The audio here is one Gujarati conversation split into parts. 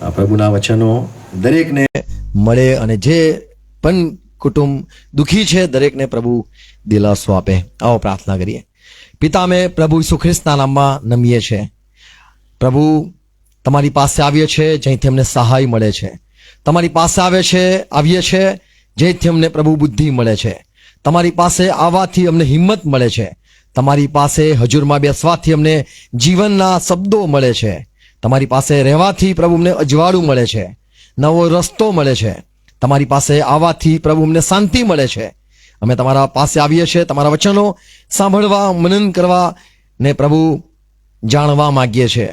પ્રભુના વચનો દરેકને મળે અને જે પણ કુટુંબ દુઃખી છે, દરેકને પ્રભુ દિલાસો આપે. આવો પ્રાર્થના કરીએ. પિતા અમે પ્રભુ ઈસુ ખ્રિસ્તના નામમાં નમીએ છે. પ્રભુ તમારી પાસે આવીએ છે, જ્યાંથી અમને સહાય મળે છે. તમારી પાસે આવે છે, આવીએ છે જેથી અમને પ્રભુ બુદ્ધિ મળે છે. તમારી પાસે આવવાથી અમને હિંમત મળે છે. તમારી પાસે હજુરમાં બેસવાથી અમને જીવનના શબ્દો મળે છે. તમારી પાસે રહેવાથી પ્રભુને અજવાળું મળે છે. નવો રસ્તો મળે છે. તમારી પાસે આવવાથી પ્રભુમને શાંતિ મળે છે. અમે તમારા પાસે આવીએ છીએ, તમારા વચનો સાંભળવા, મનન કરવા ને પ્રભુ જાણવા માગીએ છીએ.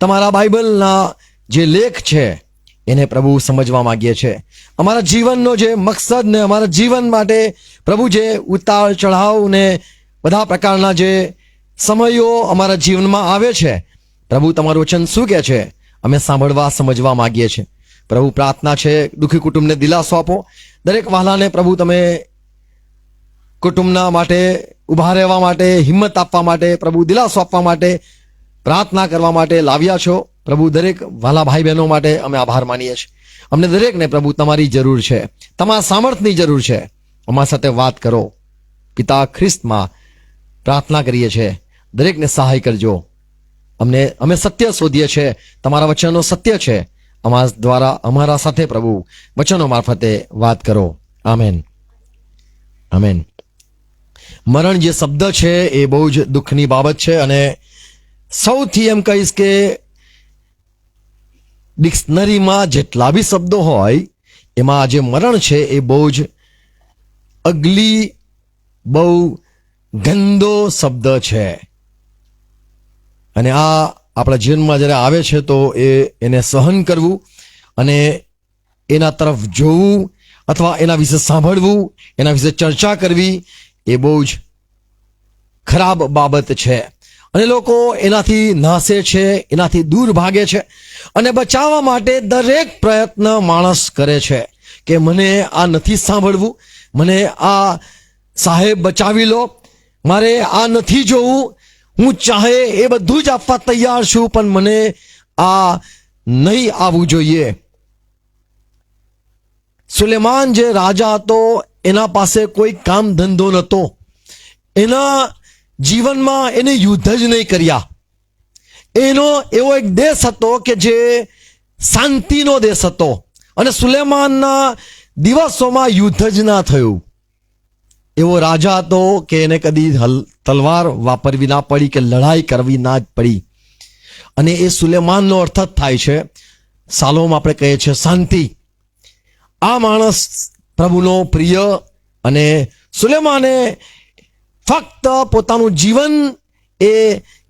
તમારા બાઇબલના જે લેખ છે, એને પ્રભુ સમજવા માગીએ છીએ. અમારા જીવનનો જે મકસદ ને અમારા જીવન માટે પ્રભુ જે ઉતાર ચઢાવ ને બધા પ્રકારના જે સમયો અમારા જીવનમાં આવે છે પ્રભુ, તમારું વચન શું કહે છે? અમે સાંભળવા, સમજવા માંગીએ છીએ. પ્રભુ, પ્રાર્થના છે, દુઃખી કુટુંબને દિલાસો આપો. દરેક વહાલાને પ્રભુ, તમે કુટુંબના માટે, ઊભા રહેવા માટે, હિંમત આપવા માટે, પ્રભુ, દિલાસો આપવા માટે, પ્રાર્થના કરવા માટે લાવ્યા છો. પ્રભુ, દરેક વાલા ભાઈ બહેનો માટે અમે આભાર માનીએ છીએ. અમને દરેકને પ્રભુ, તમારી જરૂર છે. તમારા સામર્થ્યની જરૂર છે. અમારા સાથે વાત કરો. પિતા ખ્રિસ્તમાં પ્રાર્થના કરીએ છીએ. દરેકને સહાય કરજો. અમને, અમે સત્ય શોધીએ છીએ. તમારા વચનો સત્ય છે. અમારા દ્વારા, અમારા સાથે પ્રભુ, વચનો મારફતે વાત કરો. આમેન. આમેન. મરણ જે શબ્દ છે એ બહુ જ દુઃખની બાબત છે અને સૌથી એમ કહીશ કે ડિક્શનરીમાં જેટલા બી શબ્દો હોય, એમાં જે મરણ છે એ બહુ જ અગલી, બહુ ગંદો શબ્દ છે. અને આ આપણા જીવનમાં જ્યારે આવે છે તો એ એને સહન કરવું અને એના તરફ જોવું અથવા એના વિશે સાંભળવું, એના વિશે ચર્ચા કરવી, એ બહુ જ ખરાબ બાબત છે. અને લોકો એનાથી નાસે છે, એનાથી દૂર ભાગે છે અને બચાવવા માટે દરેક પ્રયત્ન માણસ કરે છે કે મને આ નથી સાંભળવું, મને આ સાહેબ બચાવી લો, મારે આ નથી જોવું હું ચાહે એ બધું જ આપવા તૈયાર છું, પણ મને આ નહીં આવવું જોઈએ. સુલેમાન જે રાજા હતો, એના પાસે કોઈ કામ ધંધો નહોતો. એના જીવનમાં એને યુદ્ધ જ નહીં કર્યા. એનો એવો એક દેશ હતો કે જે શાંતિનો દેશ હતો. અને સુલેમાનના દિવસોમાં યુદ્ધ જ ના થયું. એવો રાજા હતો કે એને કદી તલવાર વાપરવી ના પડી કે લડાઈ કરવી ના જ પડી. અને એ સુલેમાનનો અર્થ જ થાય છે, સાલોમ આપણે કહીએ છીએ શાંતિ. આ માણસ પ્રભુનો પ્રિય અને સુલેમાને ફક્ત પોતાનું જીવન એ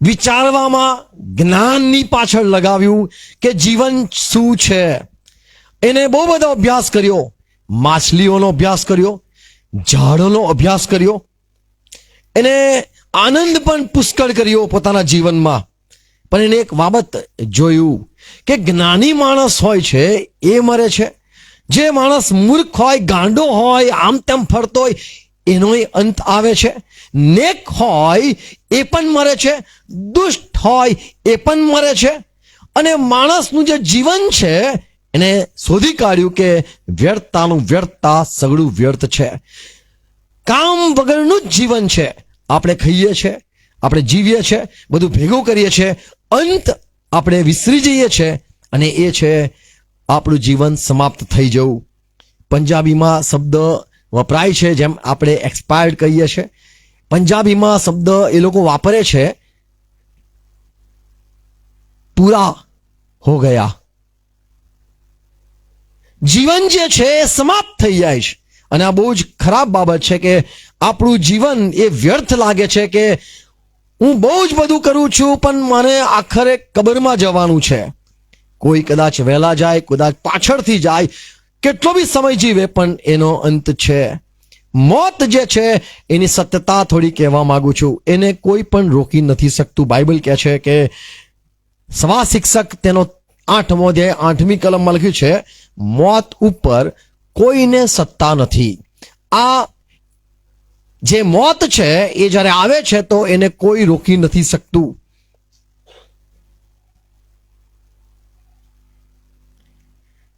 વિચારવામાં જ્ઞાનની પાછળ લગાવ્યું કે જીવન શું છે. એને બહુ બધો અભ્યાસ કર્યો, માછલીઓનો અભ્યાસ કર્યો ઝાડોનો અભ્યાસ કર્યો. એને આનંદ પણ પુષ્કળ કર્યો પોતાના જીવનમાં. પણ એને એક બાબત જોયું કે જ્ઞાની માણસ હોય છે, એ મરે છે. જે માણસ મૂર્ખ હોય, ગાંડો હોય, આમ તેમ ફરતો હોય, એનોય અંત આવે છે. નેક હોય, એ પણ મરે છે. દુષ્ટ હોય, એ પણ મરે છે. અને માણસનું જે જીવન છે એને શોધી કાઢ્યું કે વ્યર્થતાનું વ્યર્થતા સગળું વ્યર્થ છે. કામ વગરનું જ જીવન છે. આપણે ખાઈએ છે, આપણે જીવીએ છે, બધું ભેગું કરીએ છે, અંત આપણે વિસરી જઈએ છે અને એ છે આપણું જીવન સમાપ્ત થઈ જવું. પંજાબીમાં શબ્દ વપરાય છે જેમ આપણે એક્સપાયર્ડ કહીએ છીએ પંજાબીમાં શબ્દ એ લોકો વાપરે છે, પૂરા હો ગયા. જીવન જે છે એ સમાપ્ત થઈ જાય છે. અને આ બહુ જ ખરાબ બાબત છે કે આપણું જીવન એ વ્યર્થ લાગે છે કે હું બહુ જ બધું કરું છું, પણ મને આખરે કબરમાં જવાનું છે. કોઈ કદાચ વહેલા જાય, કદાચ પાછળથી જાય, કેટલો બી સમય જીવે, પણ એનો અંત છે. મોત જે છે, એની સત્યતા થોડી કહેવા માંગુ છું. એને કોઈ પણ રોકી નથી શકતું. બાઇબલ કહે છે કે સવા શિક્ષક તેનો આઠમો અધ્યાય, આઠમી કલમમાં લખ્યું છે, મોત ઉપર કોઈને સત્તા નથી. આ જે મોત છે, એ જ્યારે આવે છે, તો એને કોઈ રોકી નથી શકતું.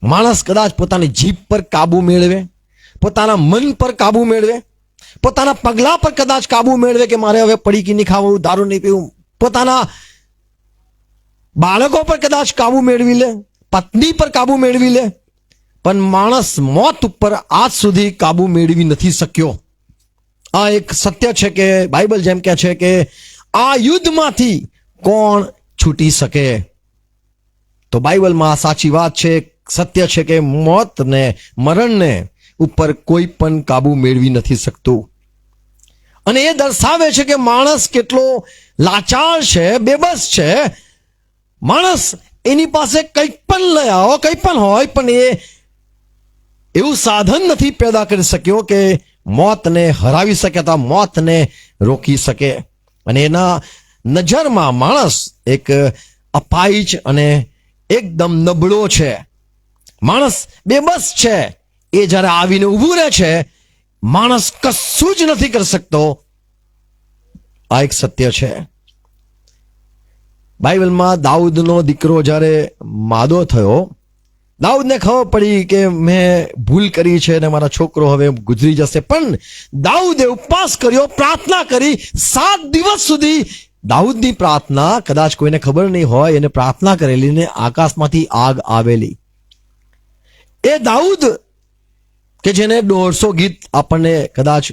માણસ કદાચ પોતાની જીભ પર કાબુ મેળવે, પોતાના મન પર કાબુ મેળવે, પોતાના પગલા પર કદાચ કાબુ મેળવે કે મારે હવે પડીકી નહીં ખાવું, દારૂ નહીં પીવું, પોતાના બાળકો પર કદાચ કાબુ મેળવી લે, પત્ની પર કાબુ મેળવી લે, પણ માણસ મોત ઉપર આજ સુધી કાબુ મેળવી નથી શક્યો. આ એક સત્ય છે કે બાઇબલ જેમ કહે છે કે આ યુદ્ધમાંથી કોણ છૂટી શકે? તો બાઇબલમાં સાચી વાત છે, સત્ય છે કે મોતને, મરણને ઉપર કોઈ પણ કાબુ મેળવી નથી શકતું. અને એ દર્શાવે છે કે માણસ કેટલો લાચાર છે, બેબસ છે માણસ એની પાસે કંઈક પણ લઈ આવો, કંઈ પણ હોય, પણ એ એવું સાધન નથી પેદા કરી શક્યો કે મોતને હરાવી શકે અથવા મોતને રોકી શકે. અને એના નજરમાં માણસ એક અપાઈચ અને એકદમ નબળો છે. માણસ બેબસ છે. એ જ્યારે આવીને ઊભું રહે છે, માણસ કશું જ નથી કરી શકતો. આ એક સત્ય છે. બાઇબલમાં દાઉદનો દીકરો જ્યારે માદો થયો, દાઉદને ખબર પડી કે મેં ભૂલ કરી છે અને મારા છોકરો હવે ગુજરી જશે. પણ દાઉદે ઉપવાસ કર્યો, પ્રાર્થના કરી, સાત દિવસ સુધી દાઉદની પ્રાર્થના કદાચ કોઈને ખબર નહીં હોય, એને પ્રાર્થના કરેલી ને આકાશમાંથી આગ આવેલી. એ દાઉદ કે જેને દોઢસો ગીત આપણને કદાચ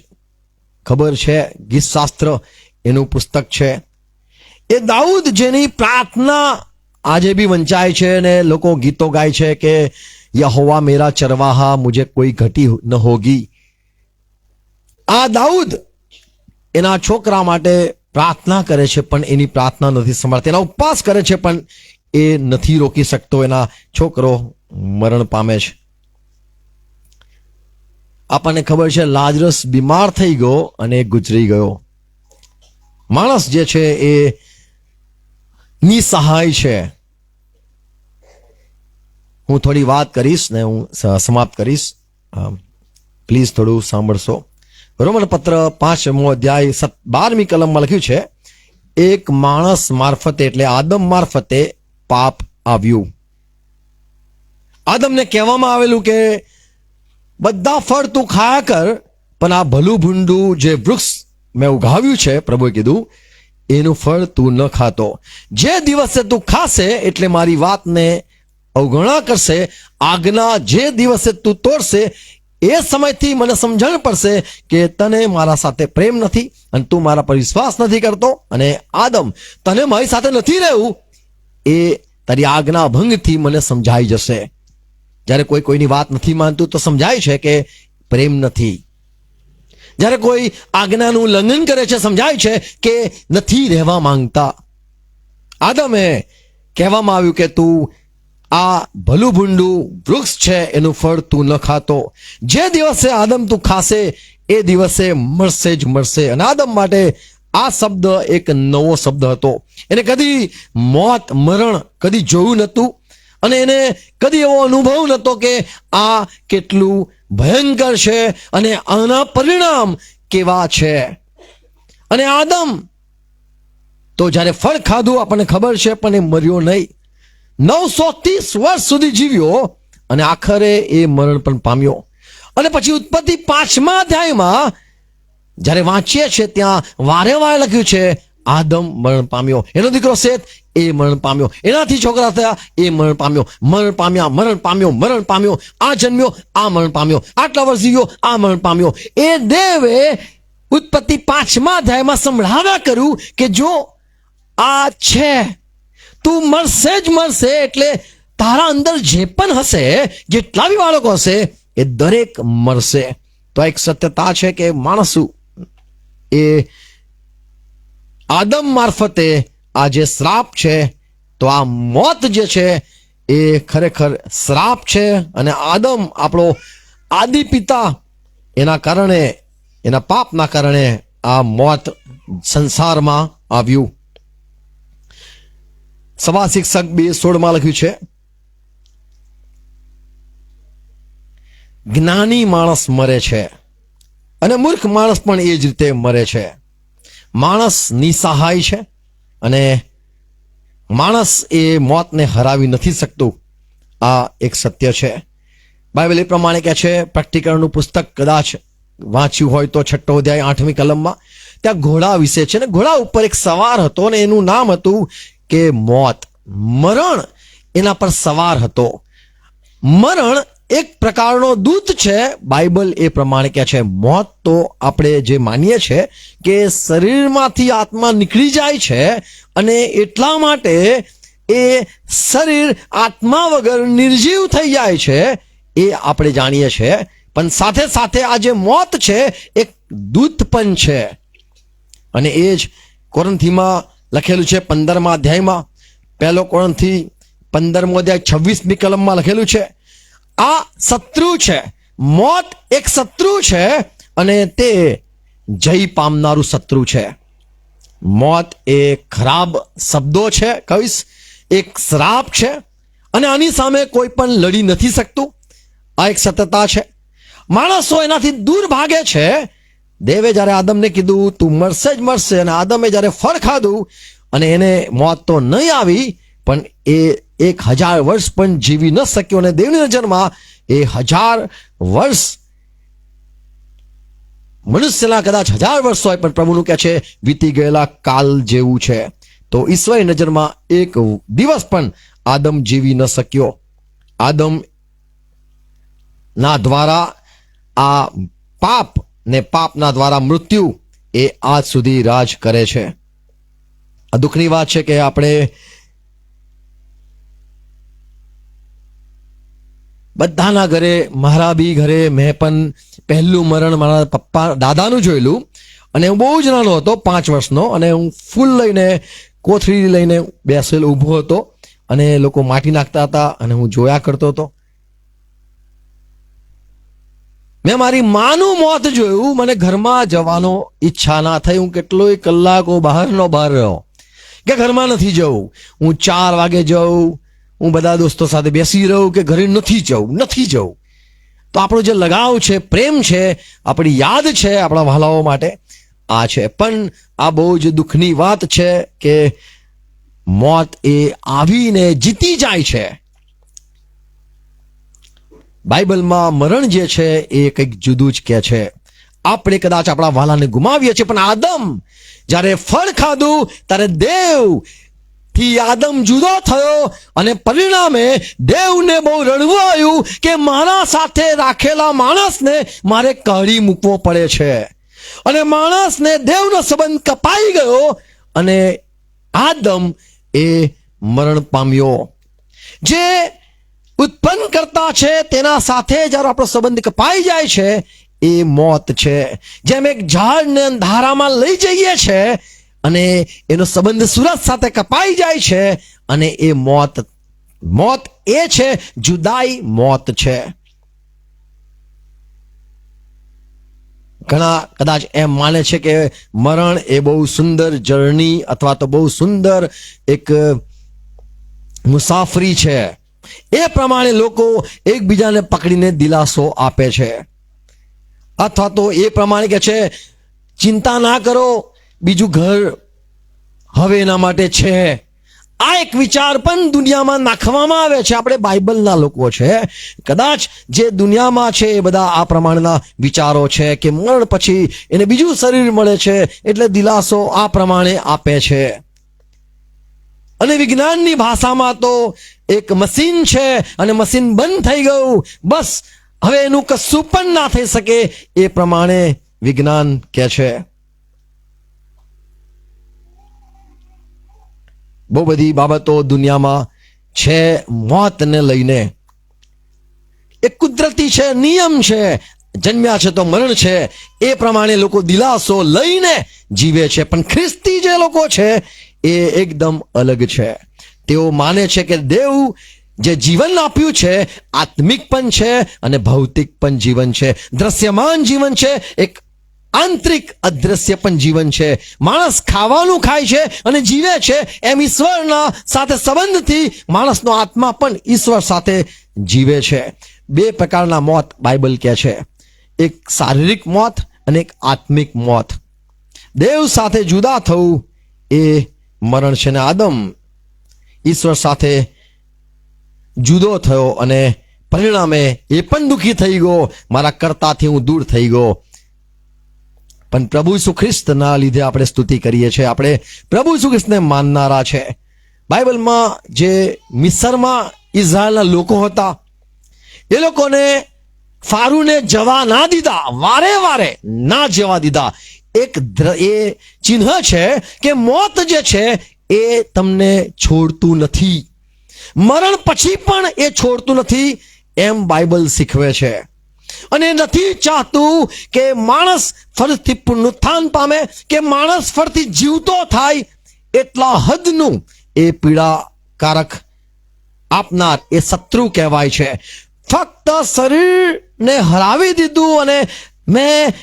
ખબર છે ગીત શાસ્ત્ર એનું પુસ્તક છે. એ દાઉદ જેની પ્રાર્થના આજે બી વંચાય છે અને લોકો ગીતો ગાય છે કે યહોવા મેરા ચરવાહા, મુજે કોઈ ઘટી ન હોગી. આ દાઉદ એના છોકરા માટે પ્રાર્થના કરે છે, પણ એની પ્રાર્થના નથી સંભાળતી. એના ઉપવાસ કરે છે, પણ એ નથી રોકી શકતો. એના છોકરો મરણ પામે છે. આપણને ખબર છે, લાજરસ બીમાર થઈ ગયો અને ગુજરી ગયો. માણસ જે છે એ નિસહાય છે. હું થોડી વાત કરીશ ને હું સમાપ્ત કરીશ. પ્લીઝ થોડું સાંભળશો. રોમન પત્ર પાંચમો અધ્યાય બારમી કલમમાં લખ્યું છે, એક માણસ મારફતે એટલે આદમ મારફતે પાપ આવ્યું. આદમને કહેવામાં આવેલું કે, બધા ફળ તું ખાયા કર, પણ આ ભલું ભૂંડું જે વૃક્ષ મેં ઉગાવ્યું છે, પ્રભુએ કીધું એનું ફળ તું ન ખાતો. જે દિવસે તું ખાશે એટલે મારી વાતને અવગણા કરશે. આજ્ઞા જે દિવસે તું તોડશે, એ સમયથી મને સમજણ પડશે કે તને મારા સાથે પ્રેમ નથી અને તું મારા પર વિશ્વાસ નથી કરતો અને આદમ તને મારી સાથે નથી રહેવું, એ તારી આજ્ઞા ભંગથી મને સમજાઈ જશે. જ્યારે કોઈ કોઈની વાત નથી માનતું તો સમજાય છે કે પ્રેમ નથી. જ્યારે કોઈ આજ્ઞાનું ઉલ્લંઘન કરે છે, સમજાય છે કે નથી રહેવા માંગતા. આદમે કહેવામાં આવ્યું કે તું આ ભલું ભૂંડું વૃક્ષ છે, એનું ફળ તું ન ખાતો. જે દિવસે આદમ તું ખાશે, એ દિવસે મળશે જ મળશે અને આદમ માટે આ શબ્દ એક નવો શબ્દ હતો. એને કદી મોત, મરણ કદી જોયું નહોતું. અને એને કદી એવો અનુભવ નહોતો કે આ કેટલું ભયંકર છે અને આના પરિણામ કેવા છે? અને આદમ, તો જ્યારે ફળ ખાધું, આપણને ખબર છે, પણ એ મર્યો નહીં. નવસો ત્રીસ વર્ષ સુધી જીવ્યો અને આખરે એ મરણ પણ પામ્યો. અને પછી ઉત્પત્તિ પાંચમા અધ્યાયમાં જ્યારે વાંચીએ છીએ, ત્યાં વારે વારે લખ્યું છે, આદમ મરણ પામ્યો. એનો દીકરો શેત એ મરણ પામ્યો. એનાથી છોકરા થયા, એ મરણ પામ્યો. મરણ પામ્યા, મરણ પામ્યો મરણ પામ્યો. આ જન્મ્યો, આ મરણ પામ્યો. આટલા વર્ષ જીવ્યો, આ મરણ પામ્યો. એ દેવે ઉત્પત્તિ પાંચમા અધ્યાયમાં સંભળાવ્યા કર્યું કે જો આ છે, તું મરશે જ મરશે એટલે તારા અંદર જે પણ હશે, જેટલા બી બાળકો હશે, એ દરેક મળશે તો એક સત્યતા છે કે માણસું એ આદમ મારફતે આ જે શ્રાપ છે, તો આ મોત જે છે, એ ખરેખર શ્રાપ છે અને આદમ આપણો આદિ પિતા એના કારણે, એના પાપના કારણે આ મોત સંસારમાં આવ્યું. સભા શિક્ષક બે સોળમાં લખ્યું છે, જ્ઞાની માણસ મરે છે અને મૂર્ખ માણસ પણ એ જ રીતે મરે છે. માણસ નિસહાય છે અને માણસ એ મોતને હરાવી નથી શકતું. આ એક સત્ય છે. બાઇબલ એ પ્રમાણે કહે છે પ્રેક્ટિકલનું પુસ્તક કદાચ વાંચ્યું હોય તો છઠ્ઠો અધ્યાય આઠમી કલમમાં, ત્યાં ઘોડા વિશે છે ને ઘોડા ઉપર એક સવાર હતો ને એનું નામ હતું કે મોત. મરણ એના પર સવાર હતો. મરણ એક પ્રકારનો દૂત છે, બાઇબલ એ પ્રમાણે કહે છે, મોત તો આપણે જે માનીએ છે કે શરીરમાંથી આત્મા નીકળી જાય છે અને એટલા માટે એ શરીર આત્મા વગર નિર્જીવ થઈ જાય છે એ આપણે જાણીએ છીએ પણ સાથે સાથે આ જે મોત છે, એક દૂત પણ છે. અને એ જ કોરંથીમાં લખેલું છે પંદરમા અધ્યાયમાં. પહેલો કોરંથી પંદરમો અધ્યાય છવ્વીસમી કલમમાં લખેલું છે આ શત્રુ છે. મોત એક શત્રુ છે અને તે જય પામનારું શત્રુ છે. મોત એ ખરાબ શબ્દો છે, કહીશ. એક શ્રાપ છે અને આની સામે કોઈ પણ લડી નથી શકતું. આ એક સતતા છે. માણસો એનાથી દૂર ભાગે છે. દેવે જ્યારે આદમને કીધું, તું મરશે જ મરશે. અને આદમે જ્યારે ફળ ખાધું અને એને મોત તો નહીં આવી, પણ એ એક હજાર વર્ષ પણ જીવી ન શક્યો અને દેવની નજરમાં એ હજાર વર્ષ મનુષ્યના કદાચ હજાર વર્ષ હોય પણ પ્રભુનું કહે છે, વીતી ગયેલા કાલ જેવું છે. તો ઈશ્વરની નજરમાં એક દિવસ પણ આદમ જીવી ન શક્યો. આદમ ના દ્વારા આ પાપ ને પાપના દ્વારા મૃત્યુ એ આજ સુધી રાજ કરે છે. આ દુઃખની વાત છે કે આપણે બધાના ઘરે મારા બી ઘરે મેં પણ પહેલું મરણ મારા પપ્પા, દાદાનું જોયેલું. અને હું બહુ જ નાનો હતો, પાંચ વર્ષનો, અને હું ફૂલ લઈને, કોથળી લઈને બેસેલ ઊભો હતો. અને લોકો માટી નાખતા હતા, અને હું જોયા કરતો હતો. મેં મારી માનું મોત જોયું, મને ઘરમાં જવાનો ઈચ્છા ના થઈ. હું કેટલોય કલાકો બહારનો બહાર રહ્યો. કે ઘરમાં નથી જવું. હું ચાર વાગે જાઉં હું બધા દોસ્તો સાથે બેસી રહું કે ઘરે નથી જવું નથી જવું. તો આપણો જે લગાવ છે, પ્રેમ છે, આપણી યાદ છે આપણા વહાલાઓ માટે, આ છે. પણ આ બહુ જ દુઃખની વાત છે કે મોત એ આવીને જીતી જાય છે. બાઇબલમાં મરણ જે છે એ કંઈક જુદું જ કહે છે. આપણે કદાચ આપણા વાલાને ગુમાવીએ છીએ, પણ આદમ જ્યારે ફળ ખાધું, ત્યારે દેવ થી આદમ જુદો થયો અને પરિણામે દેવને બહુ રડવું આવ્યું કે મારા સાથે રાખેલા માણસને મારે કાઢી મૂકવો પડે છે. અને માણસને દેવનો સંબંધ કપાઈ ગયો અને આદમ એ મરણ પામ્યો. જે ઉત્પન્ન કરતા છે તેના સાથે જ્યારે આપણો સંબંધ કપાઈ જાય છે, એ મોત છે. જેમ એક ઝાડને અંધારામાં લઈ જઈએ છે અને એનો સંબંધ સુરત સાથે કપાઈ જાય છે અને એ મોત મોત એ છે, જુદાઈ મોત છે. ઘણા કદાચ એમ માને છે કે મરણ એ બહુ સુંદર જર્ની અથવા તો બહુ સુંદર એક મુસાફરી છે. એ પ્રમાણે લોકો એકબીજાને પકડીને દિલાસો આપે છે. અથવા તો એ પ્રમાણે કે છે, ચિંતા ના કરો બીજું ઘર હવે એના માટે છે. આ એક વિચાર પણ દુનિયામાં નાખવામાં આવે છે. આપણે બાઇબલના લોકો છે. કદાચ જે દુનિયામાં છે એ બધા આ પ્રમાણેના વિચારો છે કે મરણ પછી એને બીજું શરીર મળે છે એટલે દિલાસો આ પ્રમાણે આપે છે. અને વિજ્ઞાનની ભાષામાં તો એક મશીન છે અને મશીન બંધ થઈ ગયું. બસ, હવે એનું કશું પણ ના થઈ શકે એ પ્રમાણે વિજ્ઞાન કહે છે. બહુ બધી બાબતો દુનિયામાં છે, મોતને લઈને. એ કુદરતી છે, નિયમ છે, જન્મ્યા છે તો મરણ છે, એ પ્રમાણે લોકો દિલાસો લઈને જીવે છે. પણ ખ્રિસ્તી જે લોકો છે, એ એકદમ અલગ છે. તેઓ માને છે કે દેવ જે જીવન આપ્યું છે, આત્મિક પણ છે અને ભૌતિક પણ જીવન છે. દ્રશ્યમાન જીવન છે, એક આંતરિક અદ્રશ્ય પણ જીવન છે. માણસ ખાવાનું ખાય છે અને જીવે છે એમ ઈશ્વરના સાથે સંબંધથી માણસનો આત્મા પણ ઈશ્વર સાથે જીવે છે. બે પ્રકારના મોત બાઇબલ કહે છે. એક શારીરિક મોત અને એક આત્મિક મોત. દેવ સાથે જુદા થવું એ મરણ છે ને આદમ. ઈશ્વર સાથે જુદો થયો અને પરિણામે એ પણ દુઃખી થઈ ગયો. મારા કરતાથી હું દૂર થઈ ગયો. પણ પ્રભુ ખ્રિસ્તના લીધે આપણે સ્તુતિ કરીએ છીએ. આપણે પ્રભુ ખ્રિસ્તને માનનારા છે. બાઇબલમાં જે મિસરમાં ઇઝરાયલના લોકો હતા, એ લોકોને ફારૂને જવા ના દીધા, વારે વારે ના જવા દીધા. એક એ ચિહ્ન છે કે મોત જે છે એ તમને છોડતું નથી. મરણ પછી પણ એ છોડતું નથી એમ બાઇબલ શીખવે છે. અને નથી ચાહતું કે માણસ ફરીથી પુનરુત્થાન પામે, કે માણસ ફરીથી જીવતો થાય, એટલા હદનું એ પીડાકારક આપનાર એ શત્રુ કહેવાય છે. ફક્ત શરીરને હરાવી દીધું અને મેં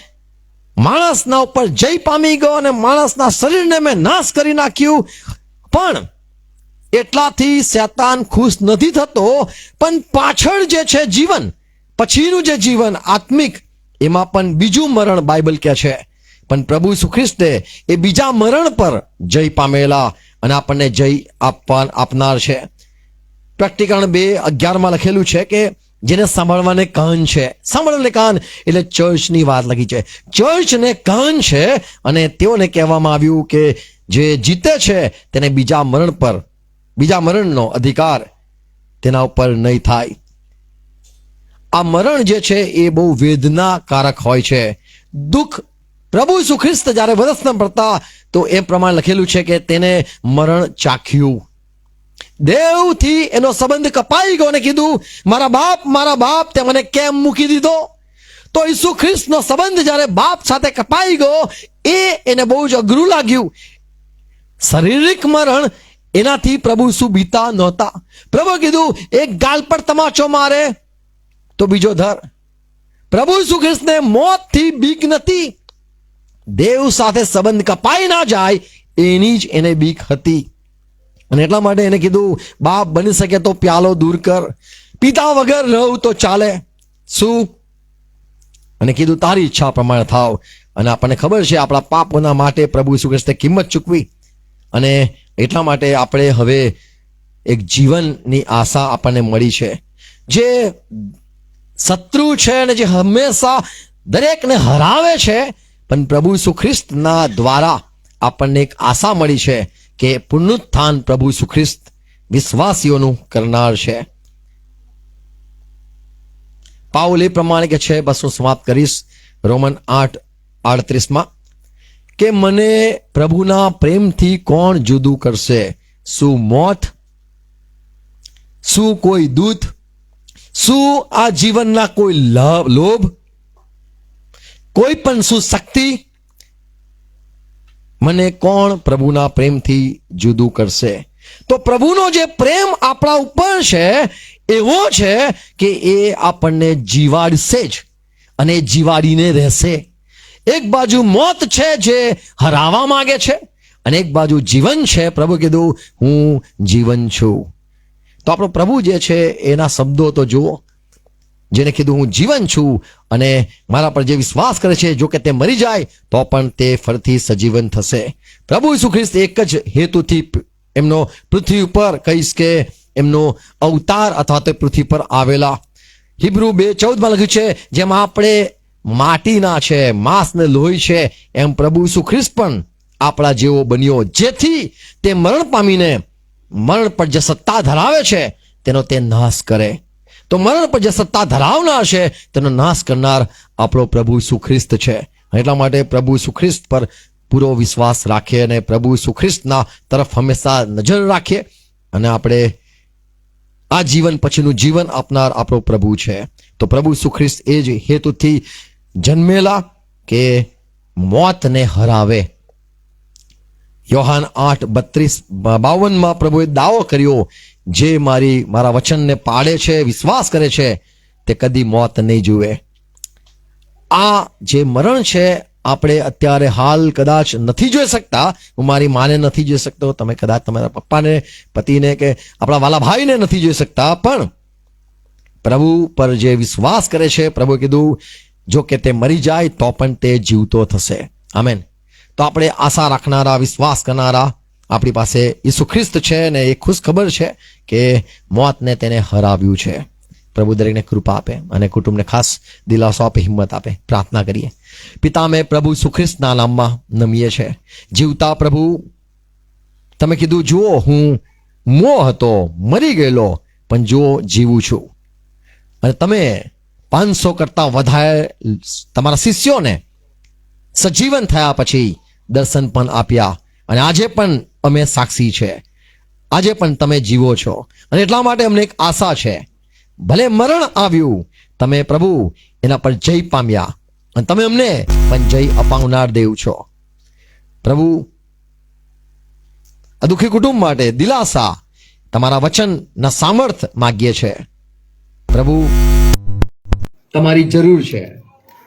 માણસના ઉપર જય પામી ગયો અને માણસના શરીરને મેં નાશ કરી નાખ્યું. પણ એટલાથી શેતાન ખુશ નથી થતો, પણ પાછળ જે છે જીવન પછીનું જે જીવન આત્મિક, એમાં પણ બીજું મરણ બાઇબલ કહે છે. પણ પ્રભુ સુખ્રિસ્તે એ બીજા મરણ પર જય પામેલા અને આપણને જય આપવા આપનાર છે. પ્રકટીકરણ બે અગિયારમાં લખેલું છે કે જેને સાંભળવાને કાન છે. સાંભળવાને કાન એટલે ચર્ચની વાત લખી છે. ચર્ચને કાન છે અને તેઓને કહેવામાં આવ્યું કે જે જીતે છે તેને બીજા મરણ પર બીજા મરણનો અધિકાર તેના ઉપર નહીં થાય. આ મરણ જે છે એ બહુ વેદનાકારક હોય છે. દુઃખ પ્રભુ સુખ્રિસ્ત જ્યારે વરસના પડતા તો એ પ્રમાણે લખેલું છે કે તેને મરણ ચાખ્યું. દેવથી એનો સંબંધ કપાઈ ગયો અને કીધું, મારા બાપ મારા બાપ, તે મને કેમ મૂકી દીધો? તો ઈસુ ખ્રિસ્તનો સંબંધ જ્યારે બાપ સાથે કપાઈ ગયો, એ એને બહુ જ અઘરું લાગ્યું. શારીરિક મરણ એનાથી પ્રભુ ઈસુ બીતા નહોતા. પ્રભુ કીધું, એક ગાલ પર તમાચો મારે. તો બીજો ધર પ્રભુ ઈસુ મોતથી બીક નથી. દેવ સાથે સંબંધ કપાઈ ના જાય, એની જ એને બીક હતી. અને એટલા માટે એને કીધું, બાપ બની શકે તો પ્યાલો દૂર કર. પિતા વગર રહું તો ચાલે. શું? અને કીધું, તારી ઈચ્છા પ્રમાણે થાવ. અને આપણને ખબર છે, આપણા પાપોના માટે પ્રભુ ઈસુ કિંમત ચૂકવી. અને એટલા માટે આપણે હવે એક જીવનની આશા આપણને મળી છે. જે શત્રુ છે અને જે હંમેશા દરેકને હરાવે છે, પણ પ્રભુ સુખ્રિસ્તના દ્વારા આપણને એક આશા મળી છે કે પુનરુત્થાન પ્રભુ સુખ્રિસ્ત વિશ્વાસીઓનું કરનાર છે. પાઉલ એ પ્રમાણે કે છે, બસ હું સમાપ્ત કરીશ, રોમન આઠ, આડત્રીસમાં. કે મને પ્રભુના પ્રેમથી કોણ જુદું કરશે? શું મોત? શું કોઈ દૂત? શું આ જીવનના કોઈ લોભ? કોઈ પણ શું શક્તિ? મને કોણ પ્રભુના પ્રેમથી જુદું કરશે? તો પ્રભુનો જે પ્રેમ આપણા ઉપર છે, એવો છે કે એ આપણને જીવાડશે જ અને જીવાડીને રહેશે. એક બાજુ મોત છે જે હરાવા માંગે છે અને એક બાજુ જીવન છે. પ્રભુ કીધું, હું જીવન છું. તો આપણો પ્રભુ જે છે, એના શબ્દો તો જુઓ. જેને કીધું હું જીવન છું અને મારા પર જે વિશ્વાસ કરે છે, જો કે તે મરી જાય, તો પણ તે ફરીથી સજીવન થશે. પ્રભુ ઈસુ ખ્રિસ્ત એક જ હેતુથી એમનો પૃથ્વી ઉપર કહીશ કે એમનો અવતાર અથવા તો પૃથ્વી પર આવેલા. હિબ્રુ બે ચૌદમાં લખ્યું છે, જેમાં આપણે માટીના છે માંસ ને લોહી છે, એમ પ્રભુ ઈસુ ખ્રિસ્ત પણ આપણા જેવો બન્યો. જેથી તે મરણ પામીને મરણ પર જે સત્તા ધરાવે છે, તેનો તે નાશ કરે. તો મરણ પર જે સત્તા ધરાવનાર છે, તેનો નાશ કરનાર આપણો પ્રભુ સુખ્રિસ્ત છે. એટલા માટે પ્રભુ સુખ્રિસ્ત પર પૂરો વિશ્વાસ રાખીએ અને પ્રભુ સુખ્રિસ્તના તરફ હંમેશા નજર રાખીએ અને આપણે આ જીવન પછીનું જીવન આપનાર આપણો પ્રભુ છે. તો પ્રભુ સુખ્રિસ્ત એ જ હેતુથી જન્મેલા કે મોતને હરાવે. યોહાન આઠ બત્રીસ બાવનમાં પ્રભુએ દાવો કર્યો, જે મારી મારા વચનને પાડે છે, વિશ્વાસ કરે છે, તે કદી મોત નહીં જુએ. આ જે મરણ છે, આપણે અત્યારે હાલ કદાચ નથી જોઈ શકતા. હું મારી માને નથી જોઈ શકતો. તમે કદાચ તમારા પપ્પાને, પતિને કે આપણા વાલા ભાઈને નથી જોઈ શકતા. પણ પ્રભુ પર જે વિશ્વાસ કરે છે પ્રભુ કીધું, જો કે તે મરી જાય, તો પણ તે જીવતો થશે. આમેન. તો આપણે આશા રાખનારા, વિશ્વાસ કરનારા આપણી પાસે ઈસુ ખ્રિસ્ત છે અને એ ખુશ ખબર છે કે મોતને તેને હરાવ્યું છે. પ્રભુ દરેકને કૃપા આપે અને કુટુંબને ખાસ દિલાસો આપે, હિંમત આપે. પ્રાર્થના કરીએ. પિતા અમે પ્રભુ સુખ્રિસ્તના નામમાં નમીએ છે. જીવતા પ્રભુ, તમે કીધું, જુઓ, હું મો હતો, મરી ગયેલો, પણ જુઓ, જીવું છું. અને તમે પાંચસો કરતાં વધારે તમારા શિષ્યોને સજીવન થયા પછી દર્શન પણ આપ્યા. અને આજે પણ અમે સાક્ષી છે. આજે પણ તમે જીવો છો. અને એટલા માટે અમને એક આશા છે. ભલે મરણ આવ્યું, તમે પ્રભુ એના પર જય પામ્યા. અને તમે અમને પણ જય અપાવનાર દેવ છો. પ્રભુ આ દુઃખી કુટુંબ માટે દિલાસા તમારા વચનના સામર્થ માગીએ છે. પ્રભુ, તમારી જરૂર છે.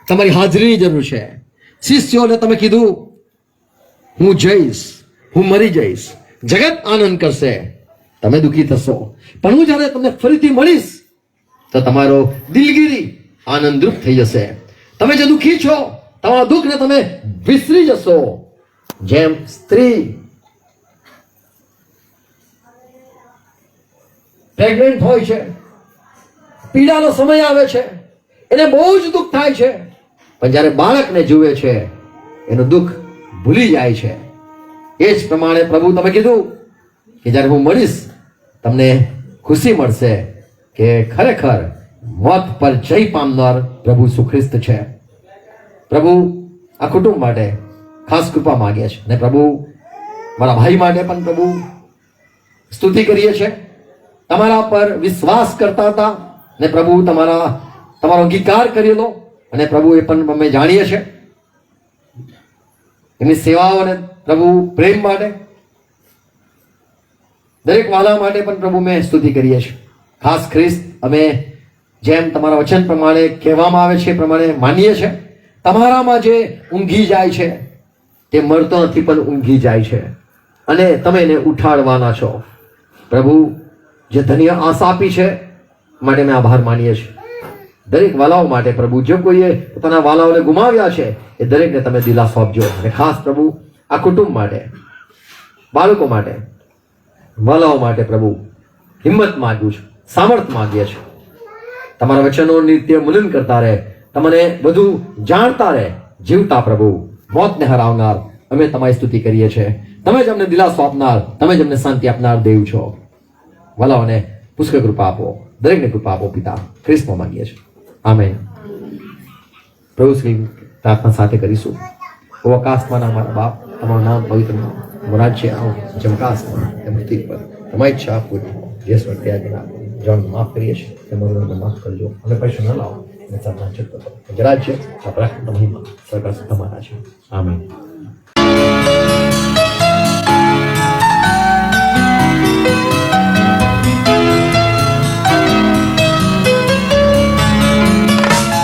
તમારી હાજરીની જરૂર છે. શિષ્યોને તમે કીધું હું જઈશ, હું મરી જઈશ. જગત આનંદ કરશે. તમે દુઃખી થશો. પણ હું જ્યારે તમને ફરીથી મળીશ, તો તમારો દિલગીરી આનંદરૂપ થઈ જશે. તમે જે દુઃખી છો, તમારા દુઃખને તમે વિસરી જશો. જેમ સ્ત્રી પ્રેગ્નન્ટ હોય છે, પીડાનો સમય આવે છે, એને બહુ જ દુઃખ થાય છે, પણ જ્યારે બાળકને જુએ છે, એનું દુઃખ ભૂલી જાય છે. એ જ પ્રમાણે પ્રભુ તમે કીધું કે જ્યારે હું મળીશ, તમને ખુશી મળશે કે ખરેખર મોત પર જય પામનાર પ્રભુ સુખ્રિસ્ત છે. પ્રભુ આ કુટુંબ માટે ખાસ કૃપા માગીએ છે અને પ્રભુ, મારા ભાઈ માટે પણ પ્રભુ સ્તુતિ કરીએ છીએ. તમારા પર વિશ્વાસ કરતા હતા ને પ્રભુ તમારા, તમારો અંગીકાર કરેલો અને પ્રભુ એ પણ અમે જાણીએ છીએ. એમની સેવાઓ અને પ્રભુ પ્રેમ માટે, દરેક વાલા માટે પણ પ્રભુ મેં સ્તુતિ કરીએ છીએ. ખાસ ખ્રિસ્ત, અમે જેમ તમારા વચન પ્રમાણે કહેવામાં આવે છે એ પ્રમાણે માનીએ છીએ. તમારામાં જે ઊંઘી જાય છે, તે મળતો નથી પણ ઊંઘી જાય છે. અને તમે એને ઉઠાડવાના છો. પ્રભુ, જે ધન્ય આશા આપી છે, માટે મેં આભાર માનીએ છીએ. દરેક વાલાઓ માટે પ્રભુ જે કોઈએ પોતાના વાલાઓને ગુમાવ્યા છે, એ દરેકને તમે દિલાસો આપજો. અને ખાસ પ્રભુ, આ કુટુંબ માટે, બાળકો માટે, વાલાઓ માટે પ્રભુ હિંમત માગું છું, સામર્થ માગીએ છીએ તમારા વચનો નિત્ય મુલન કરતા રહે, તમને બધું જાણતા રહે. જીવતા પ્રભુ, મોતને હરાવનાર અમે તમારી સ્તુતિ કરીએ છીએ. તમે જ અમને દિલાસો આપનાર, તમે જ અમને શાંતિ આપનાર દેવ છો. વાલાઓને પુષ્કળ કૃપા આપો, દરેકને કૃપા આપો, પિતા, ખ્રિસ્તમાં માંગીએ છીએ. આમેન પ્રભુ શ્રી પ્રાર્થના સાથે કરીશું. ઓ અમારા બાપ તમારું નામ પવિત્ર નામ તમારું રાજ્ય આવો જમકાશમાં પર તમારી ઈચ્છા પૂરી જે સ્વર ત્યાં જરા જણ માફ કરીએ છીએ. તમારું માફ કરજો. અમે પૈસા ન લાવો. અને ચક્ર રાજ્ય. આપણા મહિમા સરકાર તમારા છે. આમેન